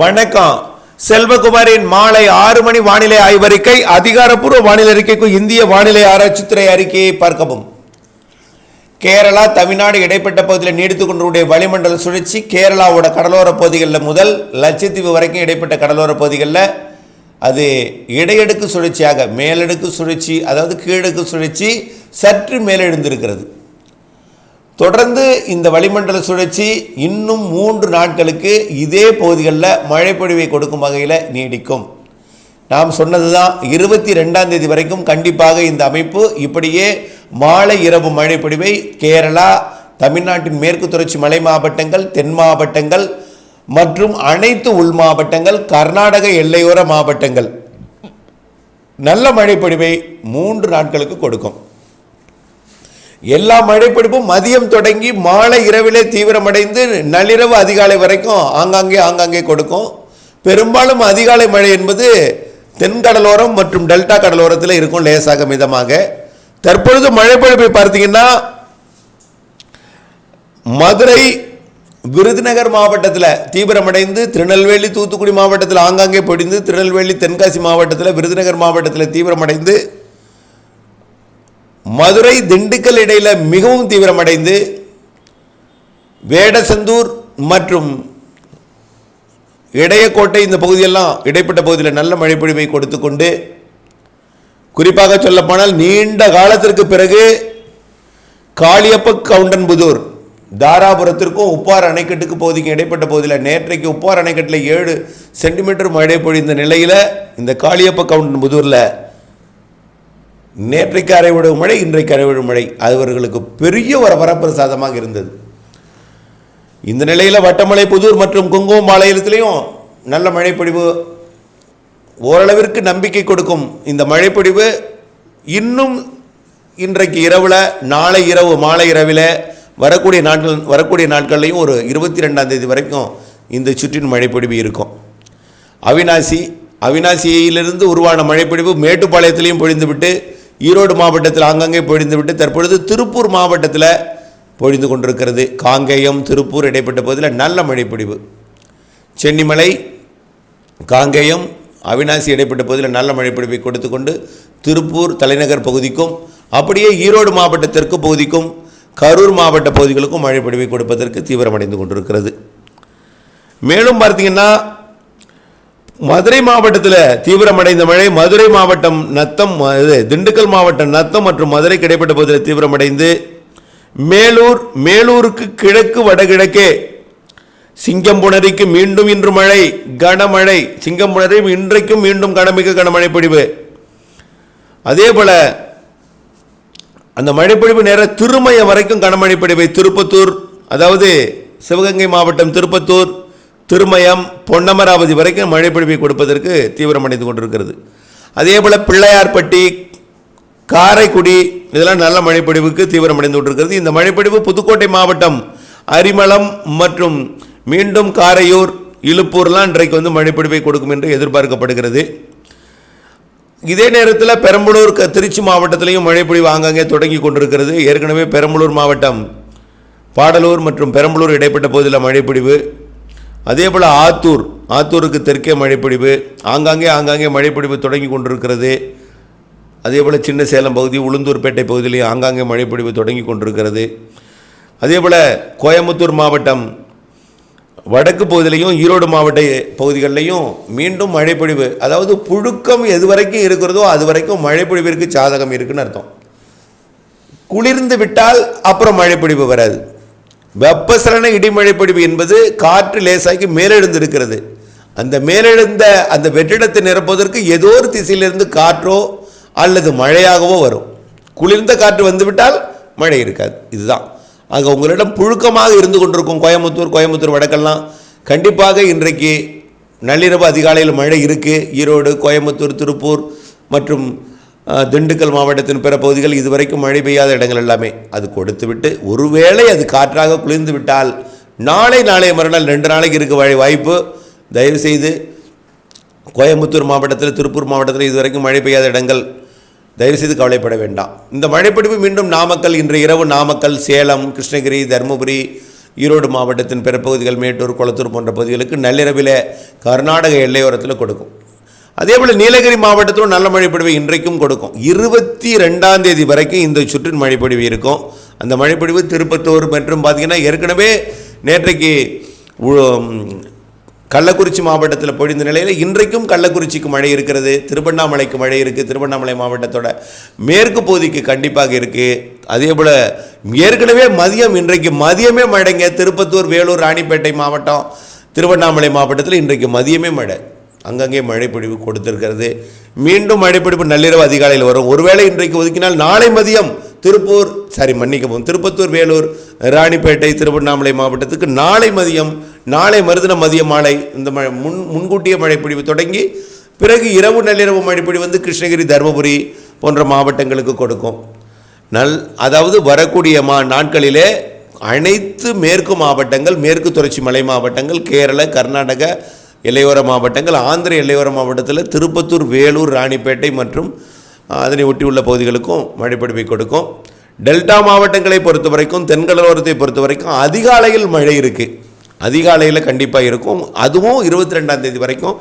வணக்கம். செல்வகுமாரின் மாலை ஆறு மணி வானிலை ஆய்வறிக்கை அதிகாரப்பூர்வ வானிலை அறிக்கைக்கு இந்திய வானிலை ஆராய்ச்சித்துறை அறிக்கையை பார்க்கவும். கேரளா தமிழ்நாடு இடைப்பட்ட பகுதியில் நீடித்துக் கொண்டிருடைய வளிமண்டல சுழற்சி கேரளாவோட கடலோர பகுதிகளில் முதல் லட்சத்தீவு வரைக்கும் இடைப்பட்ட கடலோர பகுதிகளில் அது இடையடுக்கு சுழற்சியாக மேலடுக்கு சுழற்சி அதாவது கீழடுக்கு சுழற்சி சற்று மேலெழுந்திருக்கிறது. தொடர்ந்து இந்த வளிமண்டல சுழற்சி இன்னும் மூன்று நாட்களுக்கு இதே பகுதிகளில் மழைப்பொழிவை கொடுக்கும் வகையில் நீடிக்கும். நாம் சொன்னது தான் இருபத்தி ரெண்டாம் தேதி வரைக்கும் கண்டிப்பாக இந்த அமைப்பு இப்படியே மாலை இரவு மழைப்பொழிவை கேரளா தமிழ்நாட்டின் மேற்கு தொடர்ச்சி மலை மாவட்டங்கள் தென் மாவட்டங்கள் மற்றும் அனைத்து உள் மாவட்டங்கள் கர்நாடக எல்லையோர மாவட்டங்கள் நல்ல மழைப்பொழிவை மூன்று நாட்களுக்கு கொடுக்கும். எல்லா மழைப்பிடிப்பும் மதியம் தொடங்கி மாலை இரவிலே தீவிரமடைந்து நள்ளிரவு அதிகாலை வரைக்கும் ஆங்காங்கே ஆங்காங்கே கொடுக்கும். பெரும்பாலும் அதிகாலை மழை என்பது தென்கடலோரம் மற்றும் டெல்டா கடலோரத்தில் இருக்கும் லேசாக மிதமாக. தற்பொழுது மழைப்பொழிப்பை பார்த்தீங்கன்னா மதுரை விருதுநகர் மாவட்டத்தில் தீவிரமடைந்து திருநெல்வேலி தூத்துக்குடி மாவட்டத்தில் ஆங்காங்கே பொடிந்து திருநெல்வேலி தென்காசி மாவட்டத்தில் விருதுநகர் மாவட்டத்தில் தீவிரமடைந்து மதுரை திண்டுக்கல் இடையில மிகவும் தீவிரமடைந்து வேடசந்தூர் மற்றும் இடையக்கோட்டை இந்த பகுதியெல்லாம் இடைப்பட்ட பகுதியில் நல்ல மழைப்பொழிவை கொடுத்து கொண்டு குறிப்பாக சொல்லப்போனால் நீண்ட காலத்திற்கு பிறகு காளியப்ப கவுண்டன்புதூர் தாராபுரத்திற்கும் உப்பார் அணைக்கட்டுக்கு பகுதிக்கும் இடைப்பட்ட பகுதியில் நேற்றைக்கு உப்பார் அணைக்கட்டில் ஏழு சென்டிமீட்டர் மழை பொழிந்த நிலையில் இந்த காளியப்ப கவுண்டன்புதூரில் நேற்றைக்கு அரைவிடும் மழை இன்றைக்கு அரைவிடும் மழை. அவர்களுக்கு பெரிய ஒரு வரப்பிரசாதமாக இருந்தது. இந்த நிலையில் வட்டமலை புதூர் மற்றும் குங்குமம் மாநிலத்திலையும் நல்ல மழைப்பொழிவு ஓரளவிற்கு நம்பிக்கை கொடுக்கும் இந்த மழைப்பொழிவு. இன்னும் இன்றைக்கு இரவில் நாளை இரவு மாலை இரவில் வரக்கூடிய நாட்கள் வரக்கூடிய நாட்கள்லையும் ஒரு இருபத்தி ரெண்டாம் தேதி வரைக்கும் இந்த சுற்றின் மழைப்பொழிவு இருக்கும். அவினாசி அவினாசியிலிருந்து உருவான மழைப்பொழிவு மேட்டுப்பாளையத்திலையும் பொழிந்துவிட்டு ஈரோடு மாவட்டத்தில் ஆங்காங்கே பொழிந்துவிட்டு தற்பொழுது திருப்பூர் மாவட்டத்தில் பொழிந்து கொண்டிருக்கிறது. காங்கேயம் திருப்பூர் இடைப்பட்ட பகுதியில் நல்ல மழைப்பொழிவு. சென்னிமலை காங்கேயம் அவினாசி இடைப்பட்ட பகுதியில் நல்ல மழைப்பொழிவை கொடுத்து கொண்டு திருப்பூர் தலைநகர் பகுதிக்கும் அப்படியே ஈரோடு மாவட்ட தெற்கு பகுதிக்கும் கரூர் மாவட்ட பகுதிகளுக்கும் மழைப்பொழிவை கொடுப்பதற்கு தீவிரமடைந்து கொண்டிருக்கிறது. மேலும் பார்த்தீங்கன்னா மதுரை மாவட்டத்தில் தீவிரமடைந்த மழை மதுரை மாவட்டம் நத்தம் இது திண்டுக்கல் மாவட்டம் நத்தம் மற்றும் மதுரைக்கு இடைப்பட்ட பகுதியில் தீவிரமடைந்து மேலூர் மேலூருக்கு கிழக்கு வடகிழக்கே சிங்கம்புணரிக்கு மீண்டும் இன்று மழை கனமழை. சிங்கம்புணரி இன்றைக்கும் மீண்டும் கனமிக்க கனமழை பொழிவு அதே போல அந்த மழைப்பொழிவு நேர திருமயம் வரைக்கும் கனமழை பொழிவை திருப்பத்தூர் அதாவது சிவகங்கை மாவட்டம் திருப்பத்தூர் திருமயம் பொன்னமராவதி வரைக்கும் மழைப்பொழிவை கொடுப்பதற்கு தீவிரமடைந்து கொண்டிருக்கிறது. அதே போல் பிள்ளையார்பட்டி காரைக்குடி இதெல்லாம் நல்ல மழைப்பொழிவுக்கு தீவிரமடைந்து கொண்டிருக்கிறது. இந்த மழைப்பொழிவு புதுக்கோட்டை மாவட்டம் அரிமளம் மற்றும் மீண்டும் காரையூர் இழுப்பூர்லாம் இன்றைக்கு வந்து மழைப்பொழிவை கொடுக்கும் என்று எதிர்பார்க்கப்படுகிறது. இதே நேரத்தில் பெரம்பலூர் க- திருச்சி மாவட்டத்திலையும் மழைப்பொழிவு ஆங்காங்கே தொடங்கி கொண்டிருக்கிறது. ஏற்கனவே பெரம்பலூர் மாவட்டம் பாடலூர் மற்றும் பெரம்பலூர் இடைப்பட்ட பகுதியில் மழைப்பொழிவு அதே போல் ஆத்தூர் ஆத்தூருக்கு தெற்கே மழைப்பிடிவு ஆங்காங்கே ஆங்காங்கே மழைப்பிடிவு தொடங்கி கொண்டிருக்கிறது. அதே போல் சின்ன சேலம் பகுதி உளுந்தூர்பேட்டை பகுதியிலையும் ஆங்காங்கே மழைப்பிடிவு தொடங்கி கொண்டிருக்கிறது. அதே போல் கோயம்புத்தூர் மாவட்டம் வடக்கு பகுதியிலையும் ஈரோடு மாவட்ட பகுதிகளிலையும் மீண்டும் மழைப்பொழிவு அதாவது புழுக்கம் எது வரைக்கும் இருக்கிறதோ அது வரைக்கும் மழைப்பொழிவிற்கு சாதகம் இருக்குன்னு அர்த்தம். குளிர்ந்து விட்டால் அப்புறம் மழைப்பொழிவு வராது. வெப்பசலன இடிமழை பொழிவு என்பது காற்று லேசாக்கி மேலெழுந்திருக்கிறது. அந்த மேலெழுந்த அந்த வெற்றிடத்தை நிரப்புவதற்கு ஏதோ ஒரு திசையிலிருந்து காற்றோ அல்லது மழையாகவோ வரும். குளிர்ந்த காற்று வந்துவிட்டால் மழை இருக்காது. இதுதான். அங்கே உங்களிடம் புழுக்கமாக இருந்து கொண்டிருக்கும் கோயம்புத்தூர் கோயம்புத்தூர் வடக்கெல்லாம் கண்டிப்பாக இன்றைக்கு நள்ளிரவு அதிகாலையில் மழை இருக்குது ஈரோடு கோயம்புத்தூர் திருப்பூர் மற்றும் திண்டுக்கல் மாவட்டத்தின் பிற பகுதிகள் இதுவரைக்கும் மழை பெய்யாத இடங்கள் எல்லாமே அது கொடுத்துவிட்டு ஒருவேளை அது காற்றாக குளிர்ந்து விட்டால் நாளை நாளை மறுநாள் ரெண்டு நாளைக்கு இருக்க வாய்ப்பு. தயவுசெய்து கோயம்புத்தூர் மாவட்டத்தில் திருப்பூர் மாவட்டத்தில் இதுவரைக்கும் மழை பெய்யாத இடங்கள் தயவுசெய்து கவலைப்பட வேண்டாம். இந்த மழைப்பிடிப்பு மீண்டும் நாமக்கல் இன்று இரவு நாமக்கல் சேலம் கிருஷ்ணகிரி தருமபுரி ஈரோடு மாவட்டத்தின் பிற பகுதிகள் மேட்டூர் குளத்தூர் போன்ற பகுதிகளுக்கு நள்ளிரவில் கர்நாடக எல்லையோரத்தில் கொடுக்கும். அதே போல் நீலகிரி மாவட்டத்திலும் நல்ல மழைப்பொழிவு இன்றைக்கும் கொடுக்கும். இருபத்தி ரெண்டாம் தேதி வரைக்கும் இந்த சுற்றின் மழைப்பொழிவு இருக்கும். அந்த மழைப்பொழிவு திருப்பத்தூர் மற்றும் பார்த்திங்கன்னா ஏற்கனவே நேற்றைக்கு கள்ளக்குறிச்சி மாவட்டத்தில் பொழிந்த நிலையில் இன்றைக்கும் கள்ளக்குறிச்சிக்கு மழை இருக்கிறது. திருவண்ணாமலைக்கு மழை இருக்குது திருவண்ணாமலை மாவட்டத்தோட மேற்கு பகுதிக்கு கண்டிப்பாக இருக்குது அதே போல் ஏற்கனவே மதியம் இன்றைக்கு மதியமே மழைங்க. திருப்பத்தூர் வேலூர் ராணிப்பேட்டை மாவட்டம் திருவண்ணாமலை மாவட்டத்தில் இன்றைக்கு மதியமே மழை. அங்கங்கே மழைப்பொழிவு கொடுத்திருக்கிறது. மீண்டும் மழைப்பிடிப்பு நள்ளிரவு அதிகாலையில் வரும். ஒருவேளை இன்றைக்கு ஒதுக்கினால் நாளை மதியம் திருப்பூர் சாரி மன்னிக்கவும் திருப்பத்தூர் வேலூர் ராணிப்பேட்டை திருவண்ணாமலை மாவட்டத்துக்கு நாளை மதியம் நாளை மருதன மதிய மாலை இந்த மழை முன் முன்கூட்டிய மழைப்பிடிவு தொடங்கி பிறகு இரவு நள்ளிரவு மழைப்பிடி வந்து கிருஷ்ணகிரி தருமபுரி போன்ற மாவட்டங்களுக்கு கொடுக்கும். நல் அதாவது வரக்கூடிய மா நாட்களிலே அனைத்து மேற்கு மாவட்டங்கள் மேற்கு தொடர்ச்சி மலை மாவட்டங்கள் கேரள கர்நாடக எல்லையோர மாவட்டங்கள் ஆந்திர எல்லையோர மாவட்டத்தில் திருப்பத்தூர் வேலூர் ராணிப்பேட்டை மற்றும் அதனை ஒட்டியுள்ள பகுதிகளுக்கும் மழைப்பொழிவை கொடுக்கும். டெல்டா மாவட்டங்களை பொறுத்த வரைக்கும் தென்கடலோரத்தை பொறுத்த வரைக்கும் அதிகாலையில் மழை இருக்குது அதிகாலையில் கண்டிப்பாக இருக்கும். அதுவும் இருபத்தி ரெண்டாம் தேதி வரைக்கும்.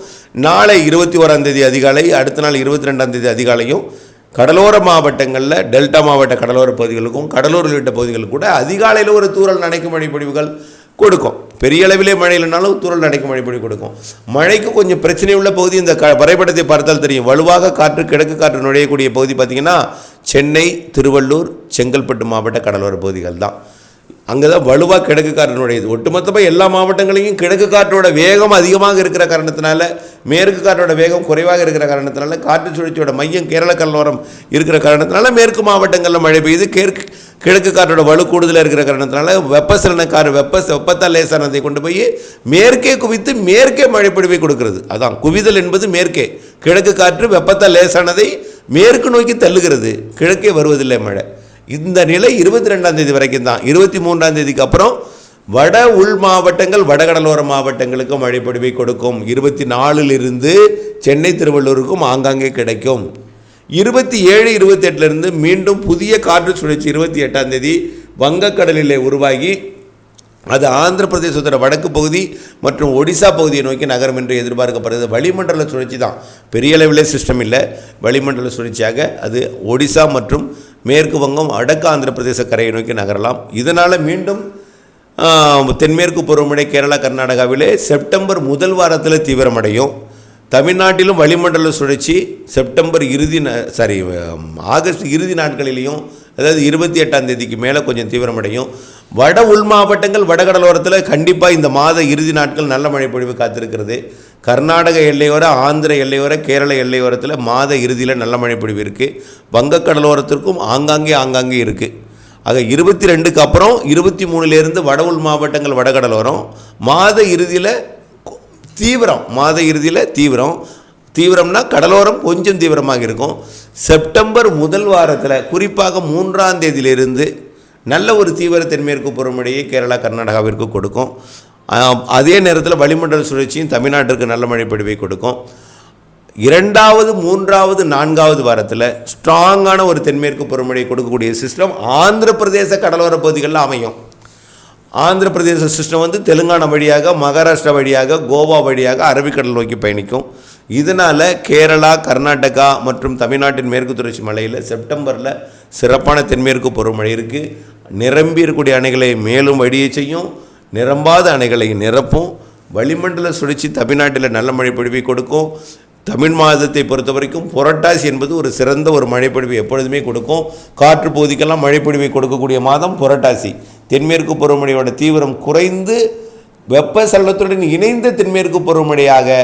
நாளை இருபத்தி ஓராம் தேதி அதிகாலை அடுத்த நாள் இருபத்தி ரெண்டாம் தேதி அதிகாலையும். கடலோர மாவட்டங்களில் டெல்டா மாவட்ட கடலோர பகுதிகளுக்கும் கடலூர் உள்ளிட்ட பகுதிகளுக்கு கூட அதிகாலையில் ஒரு தூரல் நனைக்கும் மழைப்பொழிவுகள் கொடுக்கும். பெரிய அளவிலே மழை இல்லைனாலும் தூரல் நடைக்கு மழை பொழி கொடுக்கும். மழைக்கு கொஞ்சம் பிரச்சனை உள்ள பகுதி இந்த க வரைபடத்தை பார்த்தால் தெரியும். வலுவாக காற்று கிழக்கு காற்று நுழையக்கூடிய பகுதி பார்த்திங்கன்னா சென்னை திருவள்ளூர் செங்கல்பட்டு மாவட்ட கடலோர பகுதிகள் தான். அங்கே தான் வலுவாக கிழக்கு காற்று நுழையுது. ஒட்டுமொத்தமாக எல்லா மாவட்டங்களையும் கிழக்கு காற்றோட வேகம் அதிகமாக இருக்கிற காரணத்தினால மேற்கு காற்றோட வேகம் குறைவாக இருக்கிற காரணத்தினால காற்று சுழற்சியோட மையம் கேரள கடலோரம் இருக்கிற காரணத்தினால மேற்கு மாவட்டங்களில் மழை பெய்யுது. கேற்கு கிழக்கு காற்றோட வலு கூடுதலாக இருக்கிற காரணத்தினால வெப்பசலன காற்று வெப்ப வெப்பத்தால் லேசானதை கொண்டு போய் மேற்கே குவித்து மேற்கே மழைப்பொழிவை கொடுக்கிறது. அதான் குவிதல் என்பது மேற்கே. கிழக்கு காற்று வெப்பத்தால் லேசானதை மேற்கு நோக்கி தள்ளுகிறது. கிழக்கே வருவதில்லை மழை. இந்த நிலை இருபத்தி ரெண்டாம் தேதி வரைக்கும் தான். இருபத்தி மூன்றாம் தேதிக்கு அப்புறம் வட உள் மாவட்டங்கள் வடகடலோர மாவட்டங்களுக்கு மழைப்பொழிவை கொடுக்கும். இருபத்தி நாலிலிருந்து சென்னை திருவள்ளூருக்கும் ஆங்காங்கே கிடைக்கும். இருபத்தி ஏழு இருபத்தி எட்டுலேருந்து மீண்டும் புதிய காற்று சுழற்சி இருபத்தி எட்டாம் தேதி வங்கக்கடலிலே உருவாகி அது ஆந்திர பிரதேசத்தோட வடக்கு பகுதி மற்றும் ஒடிசா பகுதியை நோக்கி நகரம் என்று எதிர்பார்க்கப்படுகிறது. வளிமண்டல சுழற்சி தான். பெரிய அளவில் சிஸ்டம் இல்லை. வளிமண்டல சுழற்சியாக அது ஒடிசா மற்றும் மேற்கு வங்கம் வடக்கு ஆந்திர பிரதேச கரையை நோக்கி நகரலாம். இதனால் மீண்டும் தென்மேற்கு பருவமழை கேரளா கர்நாடகாவிலே செப்டம்பர் முதல் வாரத்தில் தீவிரமடையும். தமிழ்நாட்டிலும் வளிமண்டல சுழற்சி செப்டம்பர் இறுதி ந- சாரி ஆகஸ்ட் இறுதி நாட்களிலையும் அதாவது இருபத்தி எட்டாம் தேதிக்கு மேலே கொஞ்சம் தீவிரமடையும். வட உள் மாவட்டங்கள் வடகடலோரத்தில் கண்டிப்பாக இந்த மாத இறுதி நாட்கள் நல்ல மழை பொழிவு காத்திருக்கிறது. கர்நாடக எல்லையோர ஆந்திர எல்லையோர கேரள எல்லையோரத்தில் மாத இறுதியில் நல்ல மழை பொழிவு இருக்குது வங்கக்கடலோரத்திற்கும் ஆங்காங்கே ஆங்காங்கே இருக்குது ஆக இருபத்தி ரெண்டுக்கு அப்புறம் இருபத்தி மூணுலேருந்து வட உள் மாவட்டங்கள் வடகடலோரம் மாத இறுதியில் தீவிரம் மாத இறுதியில் தீவிரம். தீவிரம்னா கடலோரம் கொஞ்சம் தீவிரமாக இருக்கும். செப்டம்பர் முதல் வாரத்தில் குறிப்பாக மூன்றாம் தேதியிலிருந்து நல்ல ஒரு தீவிர தென்மேற்கு பருவமழையை கேரளா கர்நாடகாவிற்கு கொடுக்கும். அதே நேரத்தில் வளிமண்டல சுழற்சியும் தமிழ்நாட்டிற்கு நல்ல மழைப்பொழிவை கொடுக்கும். இரண்டாவது மூன்றாவது நான்காவது வாரத்தில் ஸ்ட்ராங்கான ஒரு தென்மேற்கு பருவமழை கொடுக்கக்கூடிய சிஸ்டம் ஆந்திர பிரதேச கடலோர பகுதிகளில் அமையும். ஆந்திர பிரதேச சிஸ்டம் வந்து தெலுங்கானா வழியாக மகாராஷ்டிரா வழியாக கோவா வழியாக அரபிக்கடல் நோக்கி பயணிக்கும். இதனால் கேரளா கர்நாடகா மற்றும் தமிழ்நாட்டின் மேற்கு தொடர்ச்சி மலையில் செப்டம்பரில் சிறப்பான தென்மேற்கு பருவமழை இருக்குது நிரம்பி இருக்கக்கூடிய அணைகளை மேலும் வடிய செய்யும். நிரம்பாத அணைகளை நிரப்பும். வளிமண்டல சுழற்சி தமிழ்நாட்டில் நல்ல மழை பொழிவை கொடுக்கும். தமிழ் மாதத்தை பொறுத்த வரைக்கும் புரட்டாசி என்பது ஒரு சிறந்த ஒரு மழைப்பொழிவை எப்பொழுதுமே கொடுக்கும். காற்று பகுதிக்கெல்லாம் மழைப்பொழிவை கொடுக்கக்கூடிய மாதம் புரட்டாசி. தென்மேற்கு பருவமழையோட தீவிரம் குறைந்து வெப்பசலனத்துடன் இணைந்த தென்மேற்கு பருவமழையாக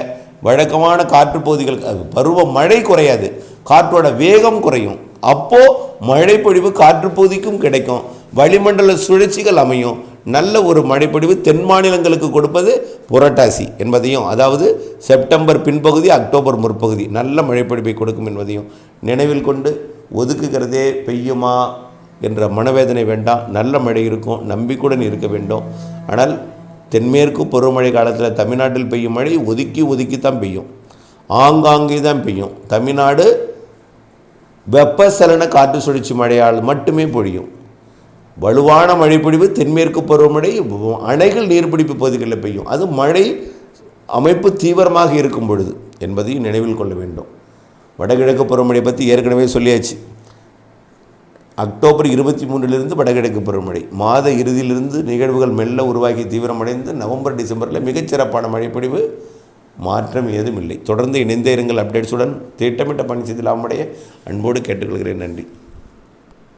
வழக்கமான காற்று பகுதிகள் அது பருவ மழை குறையாது. காற்றோட வேகம் குறையும். அப்போது மழைப்பொழிவு காற்று பகுதிக்கும் கிடைக்கும். வளிமண்டல சுழற்சிகள் அமையும். நல்ல ஒரு மழைப்பொழிவு தென் மாநிலங்களுக்கு கொடுப்பது புரட்டாசி என்பதையும் அதாவது செப்டம்பர் பின்பகுதி அக்டோபர் முற்பகுதி நல்ல மழைப்பொழிவை கொடுக்கும் என்பதையும் நினைவில் கொண்டு ஒதுக்குகிறதே பெய்யுமா என்ற மனவேதனை வேண்டாம். நல்ல மழை இருக்கும் நம்பிக்கையுடன் இருக்க வேண்டும். ஆனால் தென்மேற்கு பருவமழை காலத்தில் தமிழ்நாட்டில் பெய்யும் மழை ஒதுக்கி ஒதுக்கி தான் பெய்யும். ஆங்காங்கே தான் பெய்யும். தமிழ்நாடு வெப்பசலன காற்று சுழற்சி மழையால் மட்டுமே பொழியும். வலுவான மழைப்பொழிவு தென்மேற்கு பருவமழை அணைகள் நீர்பிடிப்பு பகுதிகளில் பெய்யும். அது மழை அமைப்பு தீவிரமாக இருக்கும் பொழுது என்பதையும் நினைவில் கொள்ள வேண்டும். வடகிழக்கு பருவமழை பற்றி ஏற்கனவே சொல்லியாச்சு. அக்டோபர் இருபத்தி மூன்றிலிருந்து வடகிழக்கு பருவமழை மாத இறுதியிலிருந்து நிகழ்வுகள் மெல்ல உருவாகி தீவிரமடைந்து நவம்பர் டிசம்பரில் மிகச்சிறப்பான மழைப்பொழிவு மாற்றம் ஏதும் இல்லை தொடர்ந்து இணைந்தே இருங்கள் அப்டேட்ஸுடன். திட்டமிட்ட பணி செய்து லாபமடைய. அன்போடு கேட்டுக்கொள்கிறேன். நன்றி.